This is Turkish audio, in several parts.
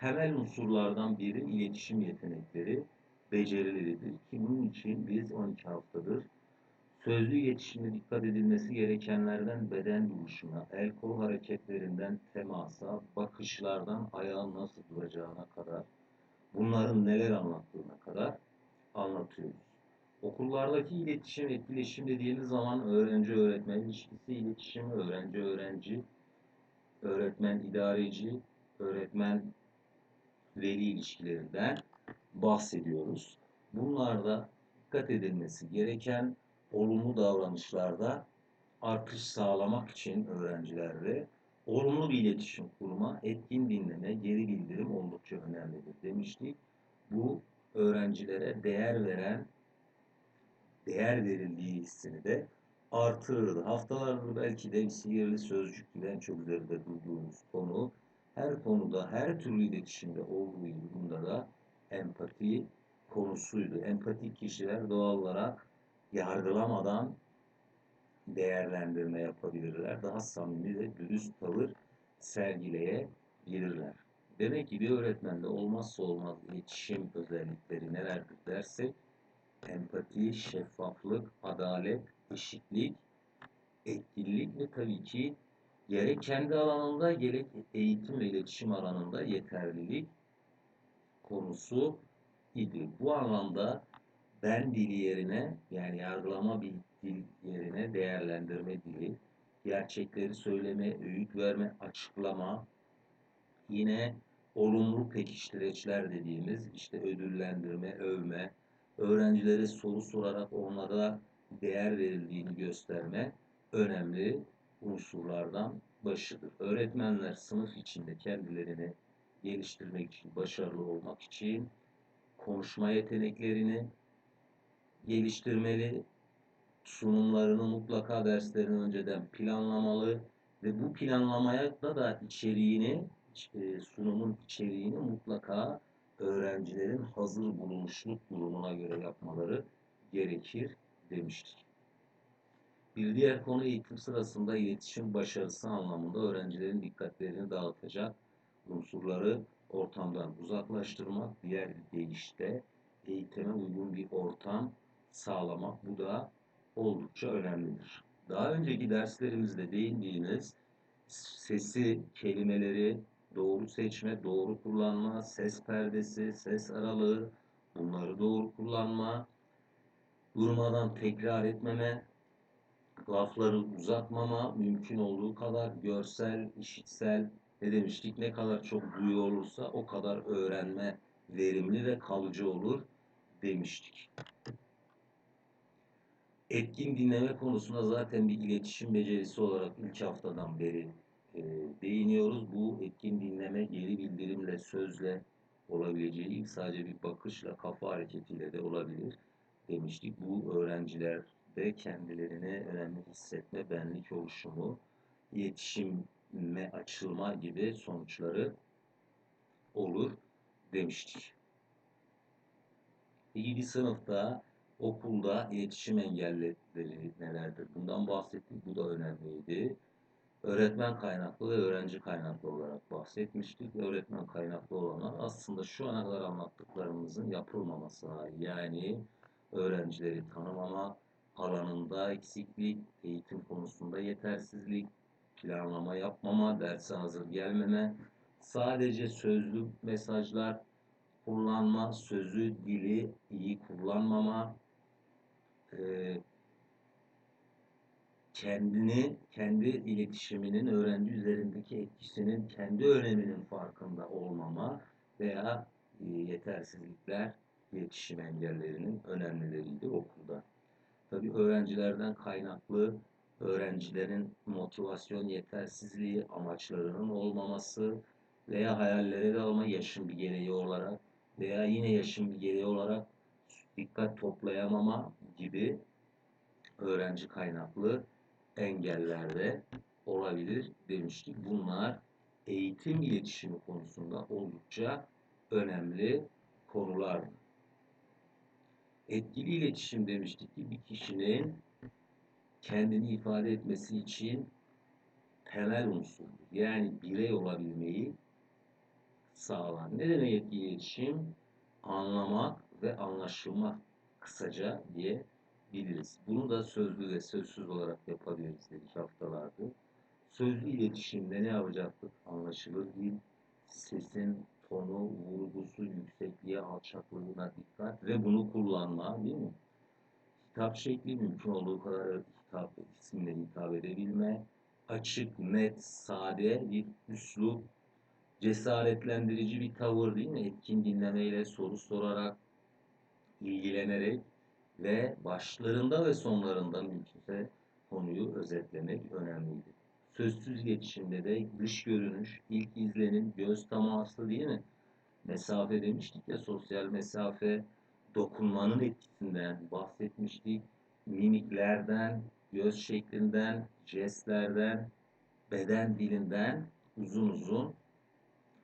temel unsurlardan biri iletişim yetenekleri, becerileridir ki bunun için biz 12 haftadır sözlü iletişimde dikkat edilmesi gerekenlerden beden duruşuna, el kol hareketlerinden temasa, bakışlardan ayağın nasıl duracağına kadar, bunların neler anlattığına kadar anlatıyoruz. Okullardaki iletişim, etkileşim dediğimiz zaman öğrenci öğretmen ilişkisi, iletişim, öğrenci öğrenci, öğretmen idareci, öğretmen veli ilişkilerinden bahsediyoruz. Bunlarda dikkat edilmesi gereken olumlu davranışlarda artış sağlamak için öğrencilerle olumlu bir iletişim kurma, etkin dinleme, geri bildirim oldukça önemlidir demiştik. Bu öğrencilere değer veren, değer verildiği hissini de artırırdı. Haftalardır belki de sihirli sözcük gibi en çok üzerinde durduğumuz konu her konuda, her türlü iletişimde olduğu gibi bunda da empati konusuydu. Empatik kişiler doğal olarak yargılamadan değerlendirme yapabilirler. Daha samimi ve dürüst tavır sergileyebilirler. Demek ki bir öğretmende olmazsa olmaz iletişim özellikleri nelerdir dersek empati, şeffaflık, adalet, eşitlik, etkinlik ve tabii ki gerek kendi alanında gerek eğitim ve iletişim alanında yeterlilik konusu idi. Bu anlamda ben dili yerine yani yargılama bir dil yerine değerlendirme dili, gerçekleri söyleme, öğüt verme, açıklama, yine olumlu pekiştireçler dediğimiz işte ödüllendirme, övme, öğrencilere soru sorarak onlara değer verildiğini gösterme önemli unsurlardan başıdır. Öğretmenler sınıf içinde kendilerini geliştirmek için, başarılı olmak için konuşma yeteneklerini geliştirmeli, sunumlarını mutlaka derslerini önceden planlamalı ve bu planlamaya da da içeriğini, e, sunumun içeriğini mutlaka öğrencilerin hazır bulunuşluk durumuna göre yapmaları gerekir demiştik. Bir diğer konu eğitim sırasında iletişim başarısı anlamında öğrencilerin dikkatlerini dağıtacak unsurları ortamdan uzaklaştırmak, diğer bir deyişle eğitime uygun bir ortam sağlamak bu da oldukça önemlidir. Daha önceki derslerimizde değindiğimiz sesi, kelimeleri doğru seçme, doğru kullanma, ses perdesi, ses aralığı, bunları doğru kullanma, durmadan tekrar etmeme, lafları uzatmama, mümkün olduğu kadar görsel, işitsel ne demiştik ne kadar çok duyu olursa o kadar öğrenme verimli ve kalıcı olur demiştik. Etkin dinleme konusunda zaten bir iletişim becerisi olarak ilk haftadan beri e, değiniyoruz. Bu etkin dinleme geri bildirimle, sözle olabileceği sadece bir bakışla, kafa hareketiyle de olabilir demiştik. Bu öğrenciler de kendilerini önemli hissetme, benlik oluşumu, iletişime açılma gibi sonuçları olur demiştik. Bir sınıfta, okulda iletişim engelleri nelerdir? Bundan bahsettik, bu da önemliydi. Öğretmen kaynaklı ve öğrenci kaynaklı olarak bahsetmiştik. Öğretmen kaynaklı olanlar aslında şu ana kadar anlattıklarımızın yapılmamasına yani öğrencileri tanımama, alanında eksiklik, eğitim konusunda yetersizlik, planlama yapmama, derse hazır gelmeme, sadece sözlü mesajlar kullanma, sözü, dili iyi kullanmama, e, kendini, kendi iletişiminin öğrenci üzerindeki etkisinin, kendi öneminin farkında olmama veya e, yetersizlikler iletişim engellerinin önemlileriydi okulda. Tabii öğrencilerden kaynaklı öğrencilerin motivasyon yetersizliği, amaçlarının olmaması veya hayallere dalma yaşın bir gereği olarak veya yine yaşın bir gereği olarak dikkat toplayamama gibi öğrenci kaynaklı engellerde olabilir demiştik. Bunlar eğitim iletişimi konusunda oldukça önemli konulardır. Etkili iletişim demiştik ki bir kişinin kendini ifade etmesi için temel unsur. Yani birey olabilmeyi sağlar. Ne demek etkili iletişim? Anlamak ve anlaşılmak kısaca diyebiliriz. Bunu da sözlü ve sözsüz olarak yapabiliriz dedik haftalardır. Sözlü iletişimde ne yapacaktık? Anlaşılır dil, sesin tonu, vurgusu, yüksekliğe, alçaklığına dikkat ve bunu kullanma değil mi? Hitap şekli mümkün olduğu kadar hitap isimle hitap edebilme, açık, net, sade bir üslup, cesaretlendirici bir tavır değil mi? Etkin dinlemeyle, soru sorarak, ilgilenerek ve başlarında ve sonlarında mümkünse konuyu özetlemek önemliydi. Sözsüz iletişimde de dış görünüş, ilk izlenim, göz teması değil mi? Mesafe demiştik ya, sosyal mesafe, dokunmanın etkisinden bahsetmiştik. Mimiklerden, göz şeklinden, jestlerden, beden dilinden uzun uzun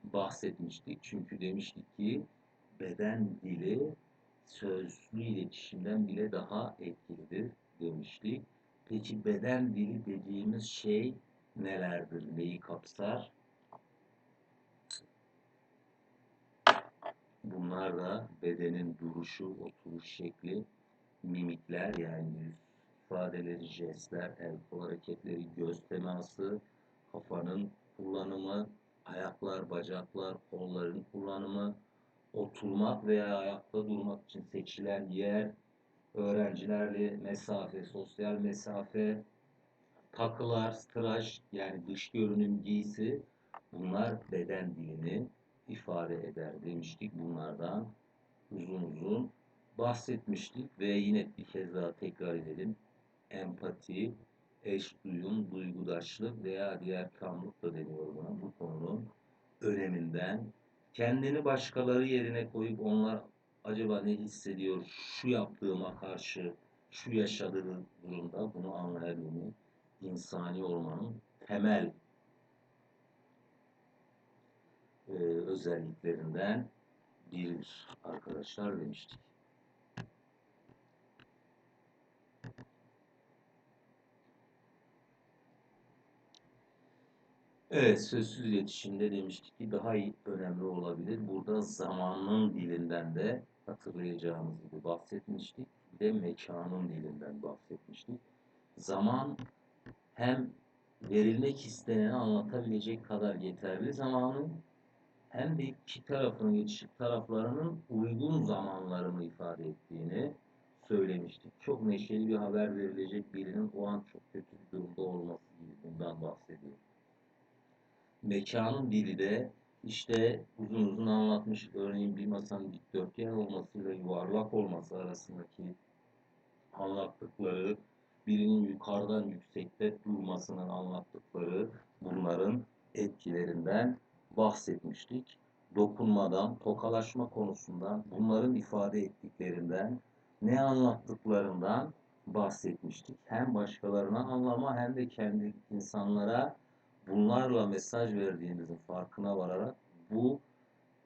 bahsetmiştik. Çünkü demiştik ki beden dili sözlü iletişimden bile daha etkilidir demiştik. Peki beden dili dediğimiz şey nelerdir? Neyi kapsar? Bunlar da bedenin duruşu, oturuş şekli, mimikler yani ifadeleri, jestler, el kol hareketleri, göz teması, kafanın kullanımı, ayaklar, bacaklar, kolların kullanımı, oturmak veya ayakta durmak için seçilen yer, öğrencilerle mesafe, sosyal mesafe, takılar, tıraş yani dış görünüm giysi bunlar beden dilini ifade eder demiştik. Bunlardan uzun uzun bahsetmiştik ve yine bir kez daha tekrar edelim. Empati, eş duyum, duygudaşlık veya diğer kamlık da deniyor buna bu konunun öneminden kendini başkaları yerine koyup onlar acaba ne hissediyor şu yaptığıma karşı şu yaşadığı durumda bunu anlayabilme insani olmanın temel e, özelliklerinden biridir arkadaşlar demiştik. Evet, sözsüz iletişimde demiştik ki daha iyi, önemli olabilir. Burada zamanın dilinden de hatırlayacağımız gibi bahsetmiştik. Bir de mekanın dilinden bahsetmiştik. Zaman hem verilmek isteneni anlatabilecek kadar yeterli zamanın hem de iki tarafın yetişik taraflarının uygun zamanlarını ifade ettiğini söylemiştik. Çok neşeli bir haber verilecek birinin o an çok kötü bir durumda olması gibi bundan bahsediyor. Mekanın dili de işte uzun uzun anlatmış. Örneğin bir masanın dikdörtgen olmasıyla yuvarlak olması arasındaki anlattıkları, birinin yukarıdan yüksekte durmasının anlattıkları bunların etkilerinden bahsetmiştik. Dokunmadan, tokalaşma konusundan, bunların ifade ettiklerinden, ne anlattıklarından bahsetmiştik. Hem başkalarına anlama hem de kendi insanlara bunlarla mesaj verdiğimizin farkına vararak bu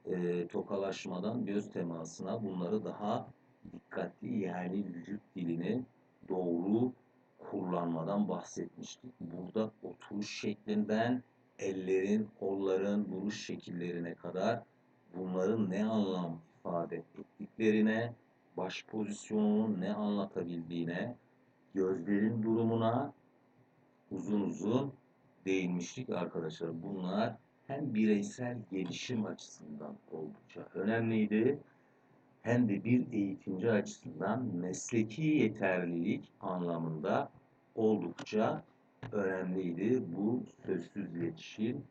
e, tokalaşmadan göz temasına bunları daha dikkatli yani vücut dilini doğru kullanmadan bahsetmiştik. Burada oturuş şeklinden ellerin, kolların duruş şekillerine kadar bunların ne anlam ifade ettiklerine, baş pozisyonunun ne anlatabildiğine, gözlerin durumuna uzun uzun değinmiştik arkadaşlar. Bunlar hem bireysel gelişim açısından oldukça önemliydi hem de bir eğitimci açısından mesleki yeterlilik anlamında oldukça önemliydi bu sözsüz iletişim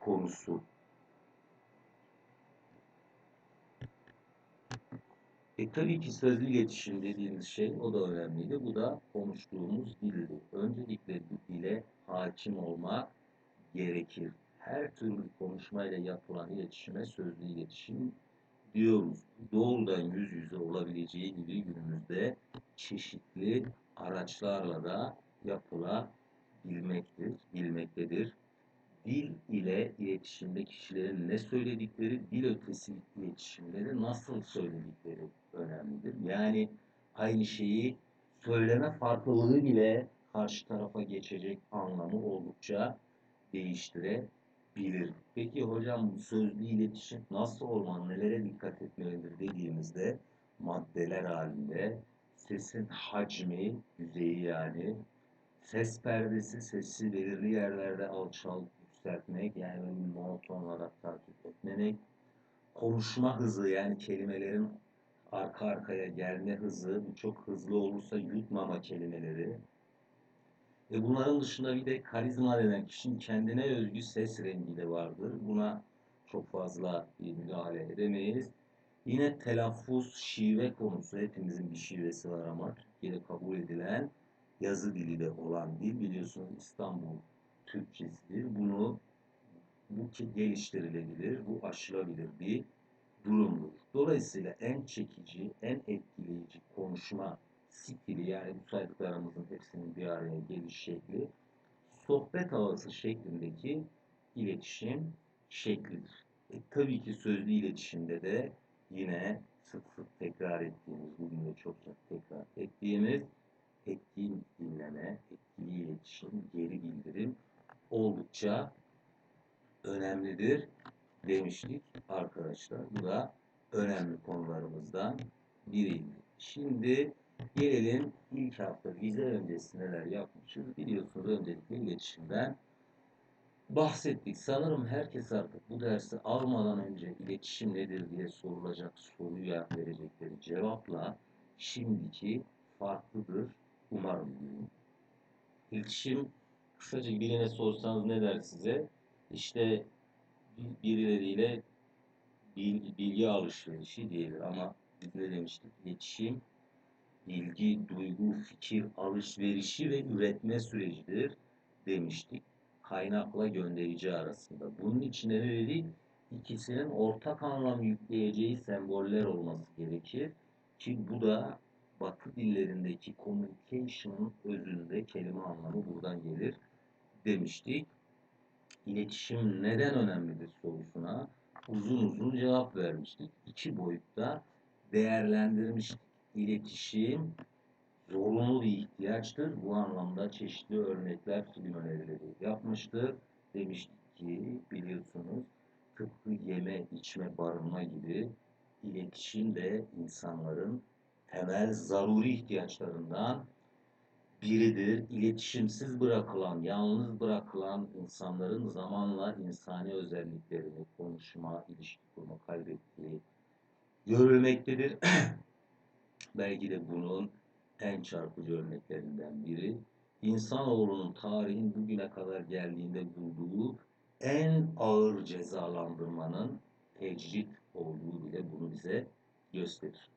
konusu. E tabii ki sözlü iletişim dediğimiz şey o da önemliydi. Bu da konuştuğumuz dildi. Öncelikle bu dile hakim olmak gerekir. Her türlü konuşmayla yapılan iletişime sözlü iletişim diyoruz. Doğrudan yüz yüze olabileceği gibi günümüzde çeşitli araçlarla da yapılabilmektir, bilmektedir. Dil ile iletişimde kişilerin ne söyledikleri, dil ötesi iletişimleri nasıl söyledikleri önemlidir. Yani aynı şeyi söyleme farklılığı bile karşı tarafa geçecek anlamı oldukça değiştirebilir. bilir. Peki hocam bu sözlü iletişim nasıl olmalı, nelere dikkat etmelidir dediğimizde maddeler halinde sesin hacmi, düzeyi yani ses perdesi, sesi belirli yerlerde alçalt, yükseltmek yani monoton olarak takip etmemek, konuşma hızı yani kelimelerin arka arkaya gelme hızı, çok hızlı olursa yutmama kelimeleri, e bunların dışında bir de karizma denen kişinin kendine özgü ses rengi de vardır. Buna çok fazla müdahale edemeyiz. Yine telaffuz, şive konusu. Hepimizin bir şivesi var ama Türkiye'de kabul edilen yazı dili de olan dil. Biliyorsunuz İstanbul Türkçesidir. Bunu bu geliştirilebilir, bu aşılabilir bir durumdur. Dolayısıyla en çekici, en etkileyici konuşma stili yani bu saydıklarımızın hepsinin bir araya geliş şekli sohbet havası şeklindeki iletişim şeklidir. E, tabii ki sözlü iletişimde de yine sık sık tekrar ettiğimiz, bugün de çok çok tekrar ettiğimiz etkin dinleme, etkili iletişim, geri bildirim oldukça önemlidir demiştik arkadaşlar. Bu da önemli konularımızdan biriydi. Şimdi gelelim ilk hafta vize öncesi neler yapmışız. Biliyorsunuz öncelikle iletişimden bahsettik. Sanırım herkes artık bu dersi almadan önce iletişim nedir diye sorulacak soruya verecekleri cevapla şimdiki farklıdır umarım. İletişim kısaca birine sorsanız ne der size? İşte birileriyle bilgi, alışverişi değildir ama biz ne demiştik? İletişim, bilgi, duygu, fikir alışverişi ve üretme sürecidir demiştik. Kaynakla gönderici arasında. Bunun için ne dedik? İkisinin ortak anlam yükleyeceği semboller olması gerekir. Ki bu da Batı dillerindeki communication'ın özünde kelime anlamı buradan gelir demiştik. İletişim neden önemlidir sorusuna uzun uzun cevap vermiştik. İki boyutta değerlendirmiştik. İletişim zorunlu bir ihtiyaçtır. Bu anlamda çeşitli örnekler, film önerileri yapmıştır. Demiştik ki biliyorsunuz tıpkı yeme, içme, barınma gibi iletişim de insanların temel zaruri ihtiyaçlarından biridir. İletişimsiz bırakılan, yalnız bırakılan insanların zamanla insani özelliklerini, konuşma, ilişki kurma kaybettiği görülmektedir. Belki de bunun en çarpıcı örneklerinden biri insanoğlunun tarihin bugüne kadar geldiğinde bulduğu en ağır cezalandırmanın tecrit olduğu bile bunu bize gösterir.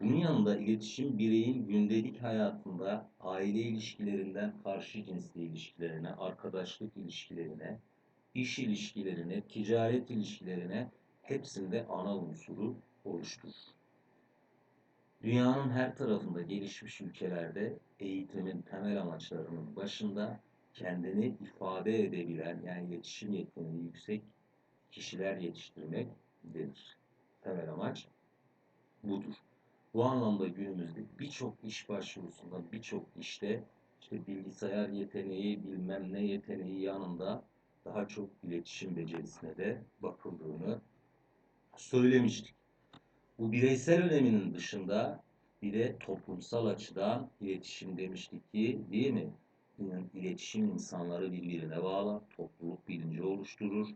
Bunun yanında iletişim bireyin gündelik hayatında aile ilişkilerinden karşı cinsli ilişkilerine, arkadaşlık ilişkilerine, iş ilişkilerine, ticaret ilişkilerine hepsinde ana unsuru oluşturur. Dünyanın her tarafında gelişmiş ülkelerde eğitimin temel amaçlarının başında kendini ifade edebilen yani iletişim yeteneği yüksek kişiler yetiştirmek denir. Temel amaç budur. Bu anlamda günümüzde birçok iş başvurusunda, birçok işte işte bilgisayar yeteneği, bilmem ne yeteneği yanında daha çok iletişim becerisine de bakıldığını söylemiştik. Bu bireysel öneminin dışında bir de toplumsal açıdan iletişim demiştik ki değil mi? İletişim insanları birbirine bağlar, topluluk bilinci oluşturur.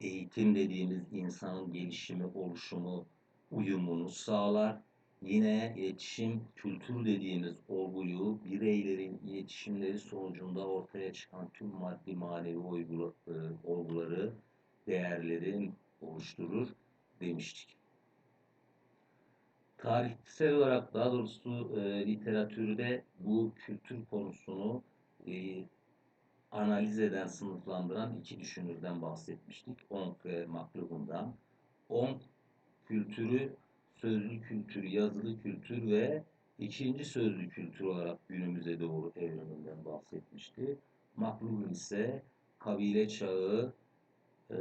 Eğitim dediğimiz insanın gelişimi, oluşumu, uyumunu sağlar Yine iletişim kültür dediğimiz olguyu bireylerin iletişimleri sonucunda ortaya çıkan tüm maddi manevi e, olguları, değerlerin oluşturur demiştik. Tarihsel olarak daha doğrusu e, literatürde bu kültür konusunu e, analiz eden, sınıflandıran iki düşünürden bahsetmiştik. Onk ve McLuhan'dan. Onk kültürü sözlü kültür, yazılı kültür ve ikinci sözlü kültür olarak günümüze doğru evriminden bahsetmişti. McLuhan ise kabile çağı, e,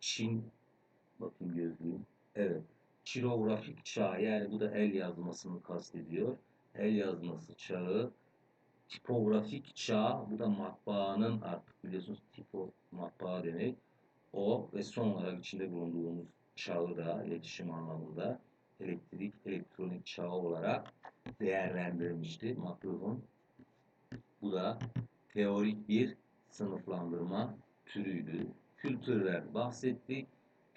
Çin, bakayım gözlüğüm, evet, çirografik çağ yani bu da el yazmasını kastediyor. El yazması çağı, tipografik çağ, bu da matbaanın artık biliyorsunuz tipo matbaa demek. O ve son olarak içinde bulunduğumuz çağı da iletişim anlamında elektrik, elektronik çağı olarak değerlendirmişti Makluh'un. Bu da teorik bir sınıflandırma türüydü. Kültürden bahsettik.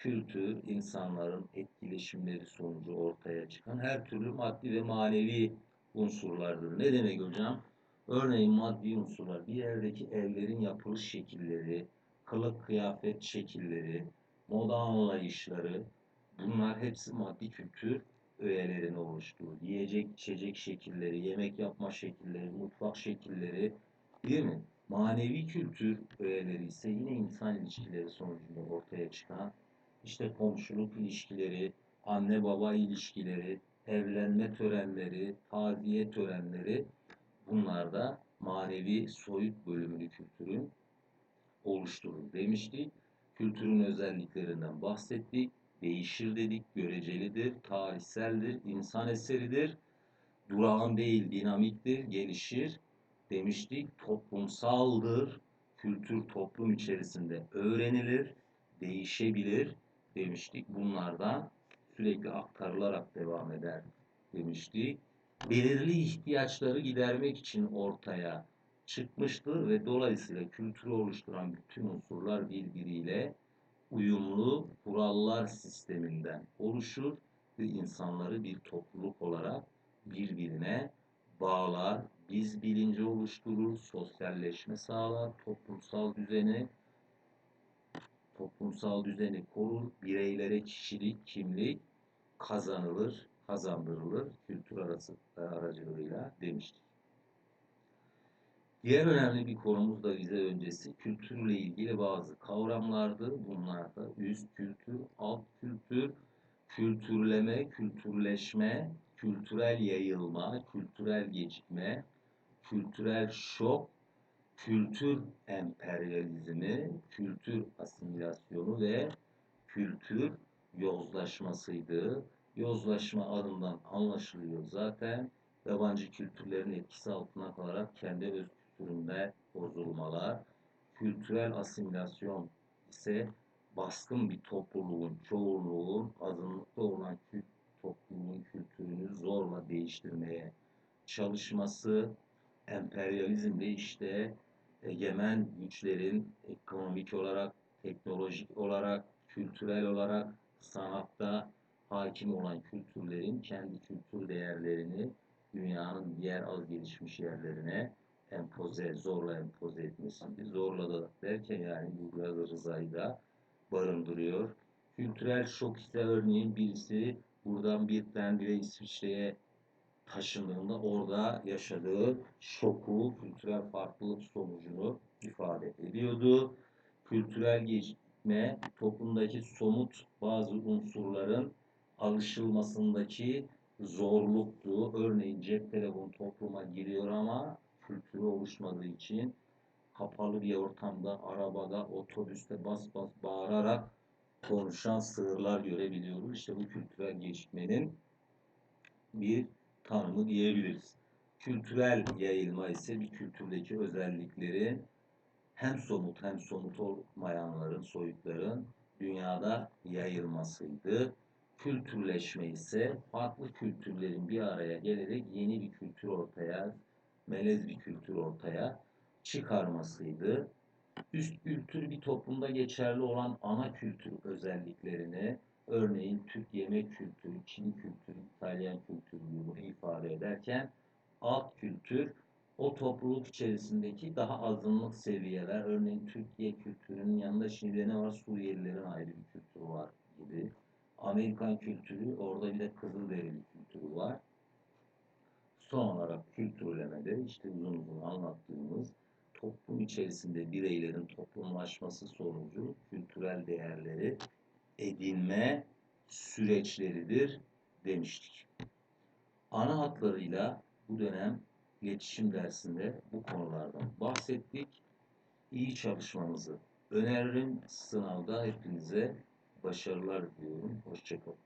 Kültür, insanların etkileşimleri sonucu ortaya çıkan her türlü maddi ve manevi unsurlardır. Ne demek hocam? Örneğin maddi unsurlar, bir yerdeki evlerin yapılış şekilleri, kılık kıyafet şekilleri, moda anlayışları, bunlar hepsi maddi kültür öğelerini oluşturur. Yiyecek, içecek şekilleri, yemek yapma şekilleri, mutfak şekilleri, değil mi? Manevi kültür öğeleri ise yine insan ilişkileri sonucunda ortaya çıkan işte komşuluk ilişkileri, anne baba ilişkileri, evlenme törenleri, taziye törenleri bunlar da manevi soyut bölümünü kültürün oluşturur demiştik. Kültürün özelliklerinden bahsettik. Değişir dedik, görecelidir, tarihseldir, insan eseridir. Durağan değil, dinamiktir, gelişir demiştik. Toplumsaldır. Kültür toplum içerisinde öğrenilir, değişebilir demiştik. Bunlardan sürekli aktarılarak devam eder demiştik. Belirli ihtiyaçları gidermek için ortaya çıkmıştır ve dolayısıyla kültürü oluşturan bütün unsurlar birbiriyle uyumlu kurallar sisteminden oluşur ve insanları bir topluluk olarak birbirine bağlar, biz bilinci oluşturur, sosyalleşme sağlar, toplumsal düzeni toplumsal düzeni korur, bireylere kişilik, kimlik kazanılır, kazandırılır kültür arası aracılığıyla demiştik. Diğer önemli bir konumuz da vize öncesi kültürle ilgili bazı kavramlardı. Bunlar da üst kültür, alt kültür, kültürleme, kültürleşme, kültürel yayılma, kültürel gecikme, kültürel şok, kültür emperyalizmi, kültür asimilasyonu ve kültür yozlaşmasıydı. Yozlaşma adından anlaşılıyor zaten. Yabancı kültürlerin etkisi altına kalarak kendi öz kültüründe bozulmalar. Kültürel asimilasyon ise baskın bir topluluğun, çoğunluğun azınlıkta olan toplumun kültürünü zorla değiştirmeye çalışması, emperyalizm de işte egemen güçlerin ekonomik olarak, teknolojik olarak, kültürel olarak, sanatta hakim olan kültürlerin kendi kültür değerlerini dünyanın diğer az gelişmiş yerlerine empoze, zorla empoze etmesiydi. Zorla da derken yani bu biraz rızayı da barındırıyor. Kültürel şok ise örneğin birisi buradan bir birey İsviçre'ye taşındığında orada yaşadığı şoku, kültürel farklılık sonucunu ifade ediyordu. Kültürel gecikme toplumdaki somut bazı unsurların alışılmasındaki zorluktu. Örneğin cep telefonu topluma giriyor ama kültürü oluşmadığı için kapalı bir ortamda, arabada, otobüste bas bas bağırarak konuşan sığırlar görebiliyoruz. İşte bu kültürel gecikmenin bir tanımı diyebiliriz. Kültürel yayılma ise bir kültürdeki özelliklerin hem somut hem somut olmayanların, soyutların dünyada yayılmasıydı. Kültürleşme ise farklı kültürlerin bir araya gelerek yeni bir kültür ortaya, melez bir kültür ortaya çıkarmasıydı. Üst kültür bir toplumda geçerli olan ana kültür özelliklerini, örneğin Türk yemek kültürü, Çin kültürü, İtalyan kültürü bunu ifade ederken alt kültür o topluluk içerisindeki daha azınlık seviyeler, örneğin Türkiye kültürünün yanında şimdi ne var? Suriyelilerin ayrı bir kültürü var gibi. Amerikan kültürü, orada bir de Kızılderili kültürü var. Son olarak kültürlemede işte uzun uzun anlattığımız toplum içerisinde bireylerin toplumlaşması sonucu kültürel değerleri edinme süreçleridir demiştik. Ana hatlarıyla bu dönem iletişim dersinde bu konulardan bahsettik. İyi çalışmanızı öneririm. Sınavda hepinize başarılar diliyorum. Hoşçakalın.